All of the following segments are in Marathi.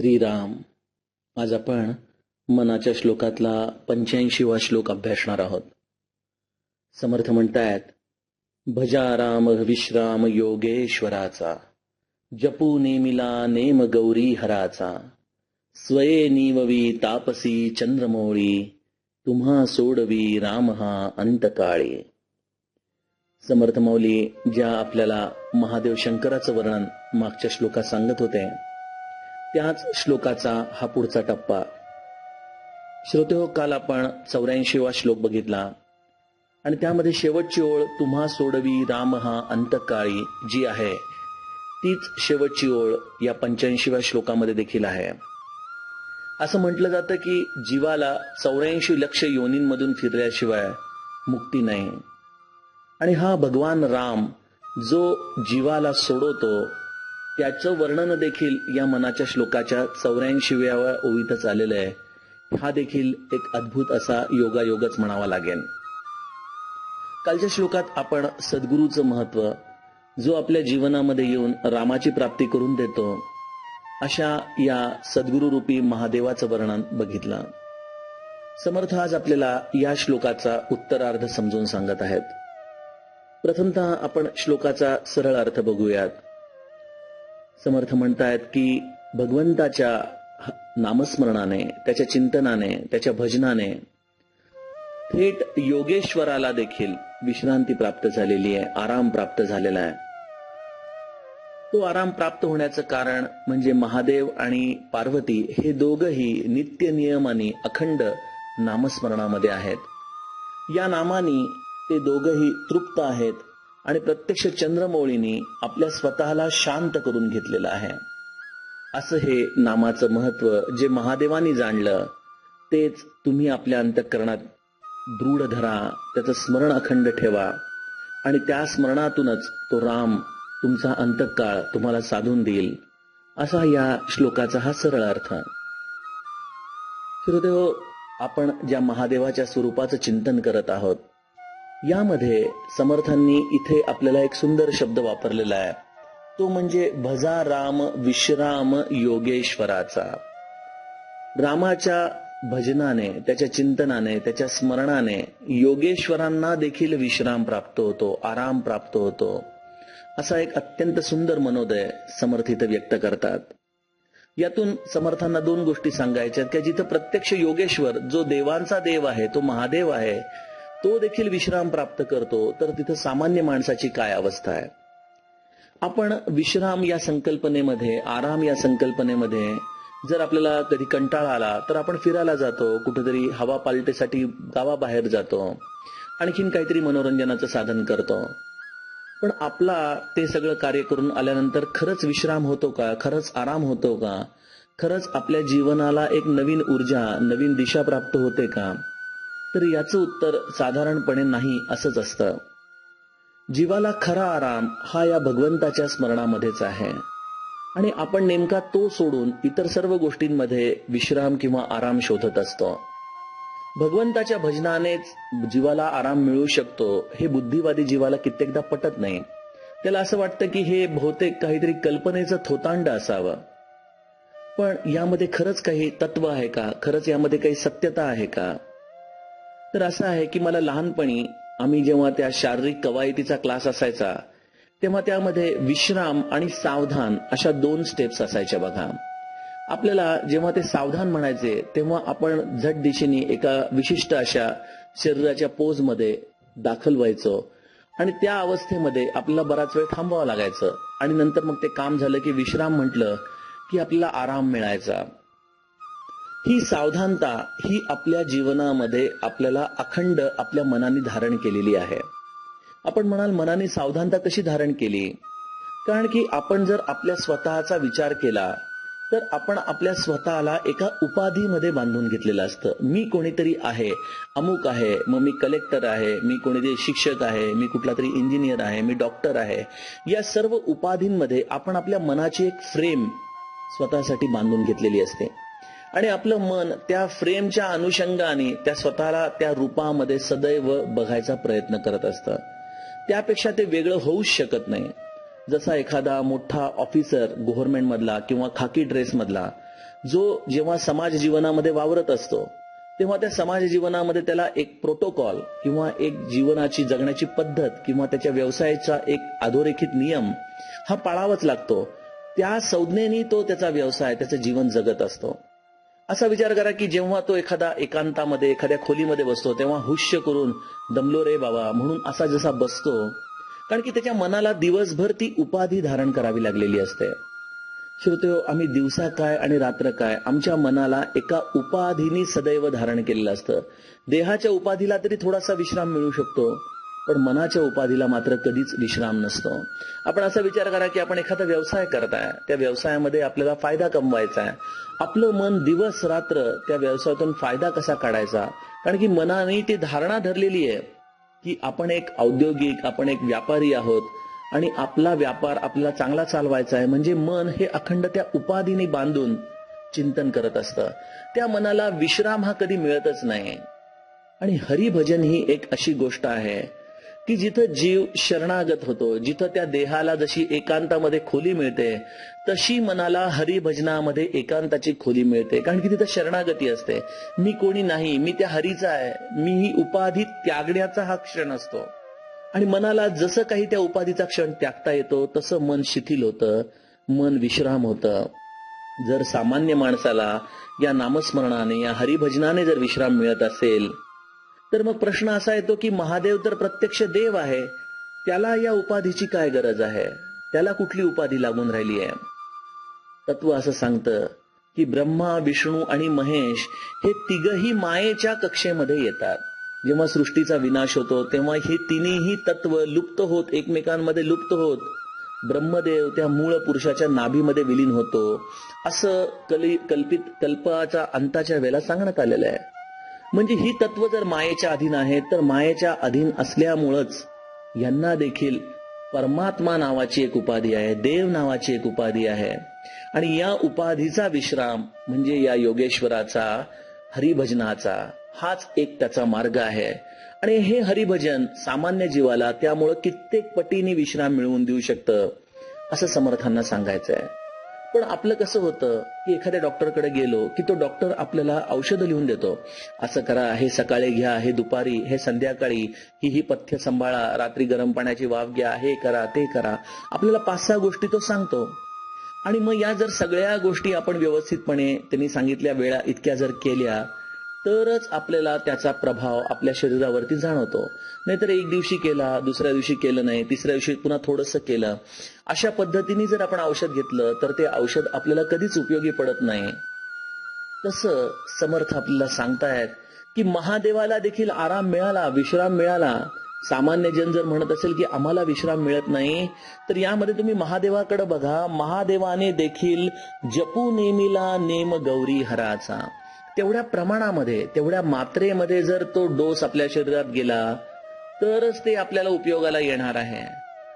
श्रीराम आज आपण मनाच्या श्लोकातला पंच्याऐंशीवा श्लोक अभ्यासणार आहोत. समर्थ म्हणतायत भजा राम विश्राम योगेश्वराचा जपू नेमिला नेम गौरी हराचा स्वये नीववी तापसी चंद्रमौळी तुम्हा सोडवी राम हा अंतकाळी. समर्थ मौली ज्या आपल्याला महादेव शंकराचं वर्णन मागच्या श्लोकात सांगत होते त्याच श्लोकाचा हा पुढचा टप्पा. श्रोते हो काल आपण चौऱ्याऐंशीवा श्लोक बघितला. आणि त्यामध्ये शेवटची ओळ तुम्हा सोडवी राम हा अंतकाळी जी आहे तीच शेवटची ओळ या पंच्याऐंशीव्या श्लोकामध्ये देखील आहे. असं म्हटलं जातं की जीवाला चौऱ्याऐंशी लक्ष योनींमधून फिरल्याशिवाय मुक्ती नाही. आणि हा भगवान राम जो जीवाला सोडवतो त्याचं वर्णन देखील या मनाच्या श्लोकाच्या चौऱ्याऐंशीव्या ओळीतच आलेलं आहे. हा देखील एक अद्भुत असा योगायोगच म्हणावा लागेल. कालच्या श्लोकात आपण सद्गुरूचं महत्त्व जो आपल्या जीवनामध्ये येऊन रामाची प्राप्ती करून देतो अशा या सद्गुरुरूपी महादेवाचं वर्णन बघितलं. समर्थ आज आपल्याला या श्लोकाचा उत्तरार्ध समजून सांगत आहेत. प्रथमतः आपण श्लोकाचा सरळ अर्थ बघूयात. समर्थ म्हणतायत की भगवंताच्या नामस्मरणाने त्याच्या चिंतनाने त्याच्या भजनाने थेट योगेश्वराला देखील विश्रांती प्राप्त झालेली आहे आराम प्राप्त झालेला आहे. तो आराम प्राप्त होण्याचं कारण म्हणजे महादेव आणि पार्वती हे दोघही नित्य नियमाने अखंड नामस्मरणामध्ये आहेत. या नामानी ते दोघही तृप्त आहेत. आणि प्रत्यक्ष चंद्रमौळीनी आपल्या स्वतःला शांत करून घेतलेलं आहे. असं हे नामाचं महत्त्व जे महादेवानी जाणलं तेच तुम्ही आपल्या अंतःकरणात दृढ धरा त्याचं स्मरण अखंड ठेवा आणि त्या स्मरणातूनच तो राम तुमचा अंतकाळ तुम्हाला साधून देईल असा या श्लोकाचा हा सरळ अर्थ. श्रोदेव आपण ज्या महादेवाच्या स्वरूपाचं चिंतन करत आहोत यामध्ये समर्थांनी इथे आपल्याला एक सुंदर शब्द वापरलेला आहे. तो म्हणजे भजा राम विश्राम योगेश्वराचा. रामाच्या भजनाने त्याच्या चिंतनाने त्याच्या स्मरणाने योगेश्वरांना देखील विश्राम प्राप्त होतो आराम प्राप्त होतो. असा एक अत्यंत सुंदर मनोदय समर्थित व्यक्त करतात. यातून समर्थांना दोन गोष्टी सांगायच्या की जिथं प्रत्यक्ष योगेश्वर जो देवांचा देव आहे तो महादेव आहे तो देखील विश्राम प्राप्त करतो तर तिथं सामान्य माणसाची काय अवस्था आहे? आपण विश्राम या संकल्पनेमध्ये आराम या संकल्पनेमध्ये जर आपल्याला कधी कंटाळा आला तर आपण फिरायला जातो कुठेतरी हवा पालटेसाठी गावाबाहेर जातो आणखीन काहीतरी मनोरंजनाचं साधन करतो. पण आपला ते सगळं कार्य करून आल्यानंतर खरंच विश्राम होतो का? खरंच आराम होतो का? खरंच आपल्या जीवनाला एक नवीन ऊर्जा नवीन दिशा प्राप्त होते का? तर याचं उत्तर साधारणपणे नाही असंच असतं. जीवाला खरा आराम हा या भगवंताच्या स्मरणामध्येच आहे. आणि आपण नेमका तो सोडून इतर सर्व गोष्टींमध्ये विश्राम किंवा आराम शोधत असतो. भगवंताच्या भजनानेच जीवाला आराम मिळू शकतो हे बुद्धिवादी जीवाला कित्येकदा पटत नाही. त्याला असं वाटतं की हे बहुतेक काहीतरी कल्पनेचं थोतांड असावं. पण यामध्ये खरंच काही तत्व आहे का? खरंच यामध्ये काही सत्यता आहे का? तर असं आहे की मला लहानपणी आम्ही जेव्हा त्या शारीरिक कवायतीचा क्लास असायचा तेव्हा त्यामध्ये विश्राम आणि सावधान अशा दोन स्टेप्स असायच्या बघा. आपल्याला जेव्हा ते सावधान म्हणायचे तेव्हा आपण झट दिशेने एका विशिष्ट अशा शरीराच्या पोजमध्ये दाखल व्हायचो आणि त्या अवस्थेमध्ये आपल्याला बराच वेळ थांबावं लागायचं आणि नंतर मग ते काम झालं की विश्राम म्हटलं की आपल्याला आराम मिळायचा. ही सावधानता ही आपल्या जीवनामध्ये आपल्याला अखंड आपल्या मनाने धारण केलेली आहे. आपण म्हणाल मनाने सावधानता कशी धारण केली? कारण की आपण जर आपल्या स्वतःचा विचार केला तर आपण आपल्या स्वतःला एका उपाधीमध्ये बांधून घेतलेलं असतं. मी कोणीतरी आहे अमुक आहे मग मी कलेक्टर आहे मी कोणीतरी शिक्षक आहे मी कुठला तरी इंजिनियर आहे मी डॉक्टर आहे. या सर्व उपाधींमध्ये आपण आपल्या मनाची एक फ्रेम स्वतःसाठी बांधून घेतलेली असते. आणि आपलं मन त्या फ्रेमच्या अनुषंगाने त्या स्वतःला त्या रूपामध्ये सदैव बघायचा प्रयत्न करत असतं. त्यापेक्षा ते वेगळं होऊच शकत नाही. जसा एखादा मोठा ऑफिसर गव्हर्नमेंट मधला किंवा खाकी ड्रेस मधला जो जेव्हा समाज जीवनामध्ये वावरत असतो तेव्हा त्या समाज जीवनामध्ये त्याला एक प्रोटोकॉल किंवा एक जीवनाची जगण्याची पद्धत किंवा त्याच्या व्यवसायाचा एक अधोरेखित नियम हा पाळावाच लागतो. त्या संज्ञेने तो त्याचा व्यवसाय त्याचं जीवन जगत असतो. असा विचार करा की जेव्हा तो एखादा एकांतामध्ये एखाद्या खोलीमध्ये बसतो तेव्हा हुश्य करून दमलो रे बाबा म्हणून असा जसा बसतो कारण की त्याच्या मनाला दिवसभर ती उपाधी धारण करावी लागलेली असते. श्रोते आम्ही दिवसा काय आणि रात्र काय आमच्या मनाला एका उपाधीनी सदैव धारण केलेलं असतं. देहाच्या उपाधीला तरी थोडासा विश्राम मिळू शकतो. पण मनाच्या उपाधीला मात्र कधीच विश्राम नसतो. आपण असा विचार करा की आपण एखादा व्यवसाय करताय त्या व्यवसायामध्ये आपल्याला फायदा कमवायचा आहे. आपलं मन दिवस रात्र त्या व्यवसायातून फायदा कसा काढायचा? कारण की मनाने ती धारणा धरलेली आहे की आपण एक औद्योगिक आपण एक व्यापारी आहोत आणि आपला व्यापार आपल्याला चांगला चालवायचा आहे. म्हणजे मन हे अखंड त्या उपाधीने बांधून चिंतन करत असतं. त्या मनाला विश्राम हा कधी मिळतच नाही. आणि हरिभजन ही एक अशी गोष्ट आहे की जिथं जीव शरणागत होतो जिथं त्या देहाला जशी एकांतामध्ये खोली मिळते तशी मनाला हरिभजनामध्ये एकांताची खोली मिळते. कारण की तिथं शरणागती असते. मी कोणी नाही मी त्या हरीचा आहे. मी ही उपाधी त्यागण्याचा हा क्षण असतो. आणि मनाला जसं काही त्या उपाधीचा क्षण त्यागता येतो तसं मन शिथिल होतं मन विश्राम होतं. जर सामान्य माणसाला या नामस्मरणाने या हरिभजनाने जर विश्राम मिळत असेल तर मग प्रश्न असा येतो की महादेव तर प्रत्यक्ष देव आहे त्याला या उपाधीची काय गरज आहे? त्याला कुठली उपाधी लागून राहिली आहे? तत्व असं सांगतं की ब्रह्मा विष्णू आणि महेश हे तिघही मायेच्या कक्षेमध्ये येतात. जेव्हा सृष्टीचा विनाश होतो तेव्हा हे तिन्ही तत्व लुप्त होत एकमेकांमध्ये लुप्त होत. ब्रह्मदेव त्या मूळ पुरुषाच्या नाभीमध्ये विलीन होतो. असं कली कल्पित कल्पाच्या अंताच्या वेळेला सांगण्यात आलेलं आहे. म्हणजे ही तत्व जर मायेच्या अधीन आहेत तर मायेच्या अधीन असल्यामुळंच यांना देखील परमात्मा नावाची एक उपाधी आहे देव नावाची एक उपाधी आहे. आणि या उपाधीचा विश्राम म्हणजे या योगेश्वराचा हरिभजनाचा हाच एक त्याचा मार्ग आहे. आणि हे हरिभजन सामान्य जीवाला त्यामुळं कित्येक पटीने विश्राम मिळवून देऊ शकतं असं समर्थांना सांगायचं आहे पण आपलं कसं होतं की एखाद्या डॉक्टरकडे गेलो की तो डॉक्टर आपल्याला औषधं लिहून देतो. असं करा हे सकाळी घ्या हे दुपारी हे संध्याकाळी ही ही पथ्य सांभाळा रात्री गरम पाण्याची वाफ घ्या हे करा ते करा. आपल्याला पाच सहा गोष्टी तो सांगतो. आणि मग या जर सगळ्या गोष्टी आपण व्यवस्थितपणे त्यांनी सांगितल्या वेळा इतक्या जर केल्या तरच आपल्याला त्याचा प्रभाव आपल्या शरीरावरती जाणवतो. नाहीतर एक दिवशी केला दुसऱ्या दिवशी केलं नाही तिसऱ्या दिवशी पुन्हा थोडंसं केलं. अशा पद्धतीने जर आपण औषध घेतलं तर ते औषध आपल्याला कधीच उपयोगी पडत नाही. तसं समर्थ आपल्याला सांगतायत की महादेवाला देखील आराम मिळाला विश्राम मिळाला. सामान्य जन जर म्हणत असेल की आम्हाला विश्राम मिळत नाही तर यामध्ये तुम्ही महादेवाकडे बघा. महादेवाने देखील जपू नेमिला नेम गौरी हराचा. तेवढ्या प्रमाणामध्ये तेवढ्या मात्रेमध्ये जर तो डोस आपल्या शरीरात गेला तरच ते आपल्याला उपयोगाला येणार आहे.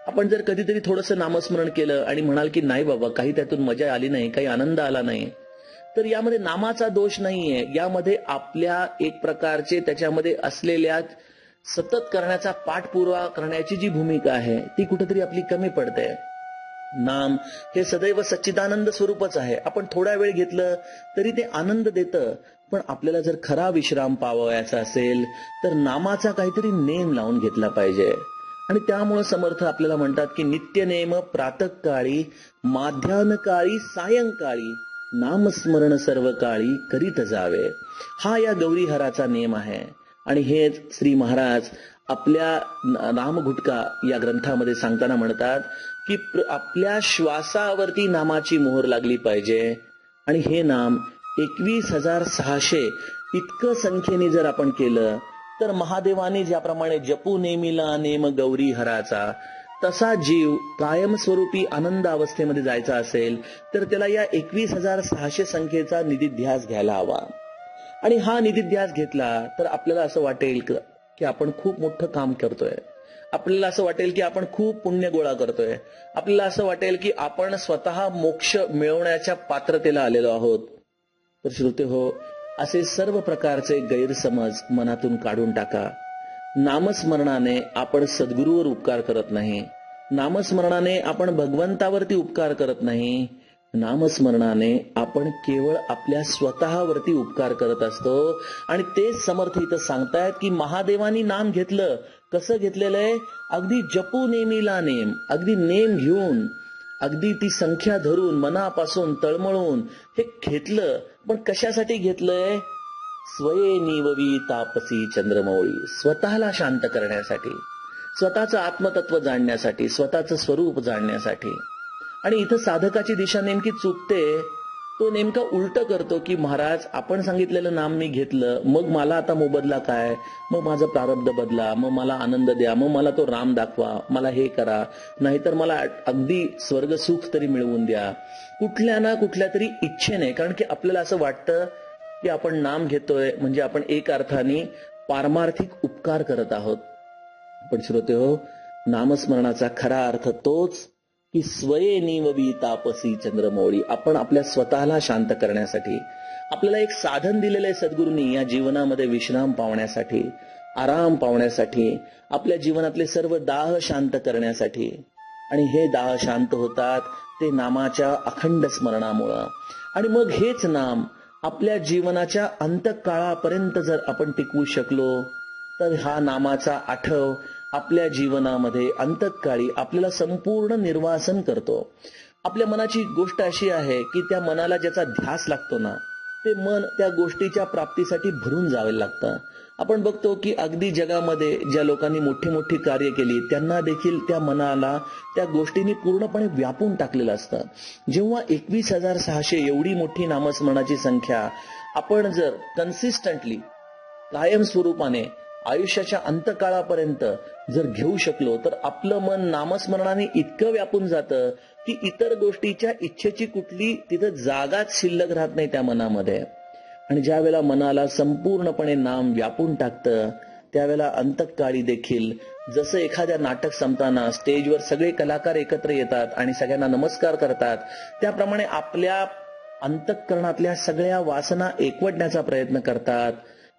आपण जर कधीतरी थोडस नामस्मरण केलं आणि म्हणाल की नाही बाबा काही त्यातून मजा आली नाही काही आनंद आला नाही. तर यामध्ये नामाचा दोष नाहीये. यामध्ये आपल्या एक प्रकारचे त्याच्यामध्ये असलेल्या सतत करण्याचा पाठपुरावा करण्याची जी भूमिका आहे ती कुठेतरी आपली कमी पडते. नाम हे सदैव सच्चिदानंद स्वरूपच आहे. आपण थोडा वेळ घेतलं तरी ते आनंद देतं. पण आपल्याला जर खरा विश्राम पावायचा असेल तर नामाचा काहीतरी नेम लावून घेतला पाहिजे. आणि त्यामुळे समर्थ आपल्याला म्हणतात की नित्य नेम प्रातकाळी माध्यानकाळी सायंकाळी नामस्मरण सर्व काळी करीत जावे. हा या गौरीहराचा नेम आहे. आणि हेच श्री महाराज आपल्या नामघुटका या ग्रंथामध्ये सांगताना म्हणतात की आपल्या श्वासावरती नामाची मोहर लागली पाहिजे. आणि हे नाम एकवीस हजार सहाशे इतकं संख्येने जर आपण केलं तर महादेवाने ज्याप्रमाणे जपू नेमिला नेम गौरी हराचा तसा जीव कायमस्वरूपी आनंद अवस्थेमध्ये जायचा असेल तर त्याला या एकवीस हजार सहाशे संख्येचा निधीध्यास घ्यायला हवा. आणि हा निधीध्यास घेतला तर आपल्याला असं वाटेल की आपण खूप मोठं काम करतोय. आपल्याला असं वाटेल की आपण खूप पुण्य गोळा करतोय. आपल्याला असं वाटेल की आपण स्वतः मोक्ष मिळवण्याच्या पात्रतेला आलेलो आहोत. तर श्रोते हो असे सर्व प्रकारचे गैरसमज मनातून काढून टाका. नामस्मरणाने आपण सद्गुरूवर उपकार करत नाही. नामस्मरणाने आपण भगवंतावरती उपकार करत नाही. नामस्मरणाने आपण केवळ आपल्या स्वतःवरती उपकार करत असतो. आणि तेच समर्थ इथं सांगतायत की महादेवानी नाम घेतलं. कसं घेतलेलं आहे? अगदी जपू नेमीला नेम अगदी नेम घेऊन अगदी ती संख्या धरून मनापासून तळमळून हे घेतलं. पण कशासाठी घेतलंय? स्वये निववी तापसी चंद्रमौळी. स्वतःला शांत करण्यासाठी. स्वतःचं आत्मतत्व जाणण्यासाठी. स्वतःचं स्वरूप जाणण्यासाठी. आणि इथं साधकाची दिशा नेमकी चुकते. तो नेमका उलट करतो की महाराज आपण सांगितलेलं नाम मी घेतलं. मग मला आता मोबदला काय? मग माझं प्रारब्ध बदला. मग मला आनंद द्या. मग मला तो राम दाखवा. मला हे करा. नाहीतर मला अगदी स्वर्ग सुख तरी मिळवून द्या. कुठल्या ना कुठल्या तरी इच्छेने कारण की आपल्याला असं वाटतं की आपण नाम घेतोय म्हणजे आपण एक अर्थाने पारमार्थिक उपकार करत आहोत. पण श्रोते हो नामस्मरणाचा खरा अर्थ तोच की स्वये निववी तापसी चंद्रमौळी. आपण आपल्या स्वतःला शांत करण्यासाठी आपल्याला एक साधन दिलेलं आहे सद्गुरूंनी या जीवनामध्ये विश्राम पावण्यासाठी आराम पावण्यासाठी आपल्या जीवनातले सर्व दाह शांत करण्यासाठी. आणि हे दाह शांत होतात ते नामाच्या अखंड स्मरणामुळं. आणि मग हेच नाम आपल्या जीवनाच्या अंतकाळापर्यंत जर आपण टिकवू शकलो तर हा नामाचा आठव आपल्या जीवनामध्ये अंतकाळी आपल्याला संपूर्ण निर्वासन करतो. आपल्या मनाची गोष्ट अशी आहे की त्या मनाला ज्याचा ध्यास लागतो ना ते मन त्या गोष्टीच्या प्राप्तीसाठी भरून जावे लागतं. आपण बघतो की अगदी जगामध्ये ज्या लोकांनी मोठी मोठी कार्य केली त्यांना देखील त्या मनाला त्या गोष्टींनी पूर्णपणे व्यापून टाकलेलं असतं. जेव्हा एकवीस हजार सहाशे एवढी मोठी नामस्मरणाची संख्या आपण जर कन्सिस्टंटली कायम स्वरूपाने आयुष्याच्या अंतकाळापर्यंत जर घेऊ शकलो तर आपलं मन नामस्मरणाने इतकं व्यापून जातं की इतर गोष्टीच्या इच्छेची कुठली तिथं जागाच शिल्लक राहत नाही त्या मनामध्ये. आणि ज्या वेळेला मनाला संपूर्णपणे नाम व्यापून टाकतं त्यावेळेला अंतकाळी देखील जसं एखाद्या नाटक संपताना स्टेजवर सगळे कलाकार एकत्र येतात आणि सगळ्यांना नमस्कार करतात त्याप्रमाणे आपल्या अंतःकरणातल्या सगळ्या वासना एकवटण्याचा प्रयत्न करतात.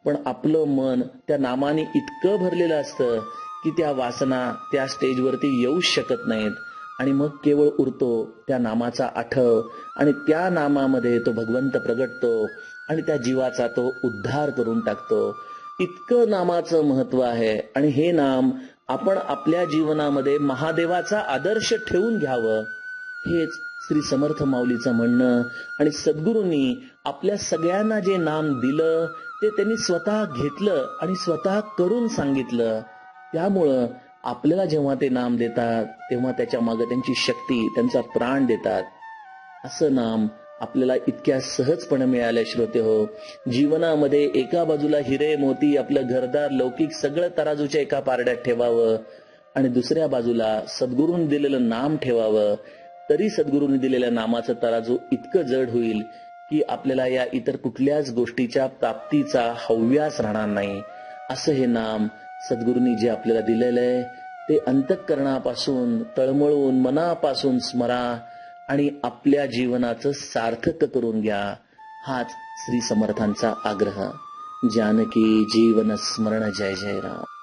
पण आपलं मन त्या नामाने इतकं भरलेलं असतं की त्या वासना त्या स्टेजवरती येऊच शकत नाहीत. आणि मग केवळ उरतो त्या नामाचा आठव आणि त्या नामामध्ये तो भगवंत प्रगटतो आणि त्या जीवाचा तो उद्धार करून टाकतो. इतकं नामाचं महत्त्व आहे. आणि हे नाम आपण आपल्या जीवनामध्ये महादेवाचा आदर्श ठेवून घ्यावं. हेच श्री समर्थ माऊलीचं म्हणणं. आणि सद्गुरूंनी आपल्या सगळ्यांना जे नाम दिलं ते त्यांनी स्वतः घेतलं आणि स्वतः करून सांगितलं. त्यामुळं आपल्याला जेव्हा ते नाम देतात तेव्हा त्याच्यामागे त्यांची शक्ती त्यांचा प्राण देतात. असं नाम आपल्याला इतक्या सहजपणे मिळाले श्रोते हो. जीवनामध्ये एका बाजूला हिरे मोती आपलं घरदार लौकिक सगळं तराजूच्या एका पारड्यात ठेवावं आणि दुसऱ्या बाजूला सद्गुरूंनी दिलेलं नाम ठेवावं तरी सद्गुरूंनी दिलेल्या नामाचं तराजू इतकं जड होईल की आपल्याला या इतर कुठल्याच गोष्टीच्या प्राप्तीचा हव्यास राहणार नाही. असं हे नाम सद्गुरूंनी जे आपल्याला दिलेलं आहे ते अंतःकरणापासून तळमळून मनापासून स्मरा आणि आपल्या जीवनाचं सार्थक करून घ्या. हाच श्री समर्थांचा आग्रह. जानकी जीवन स्मरण जय जय राम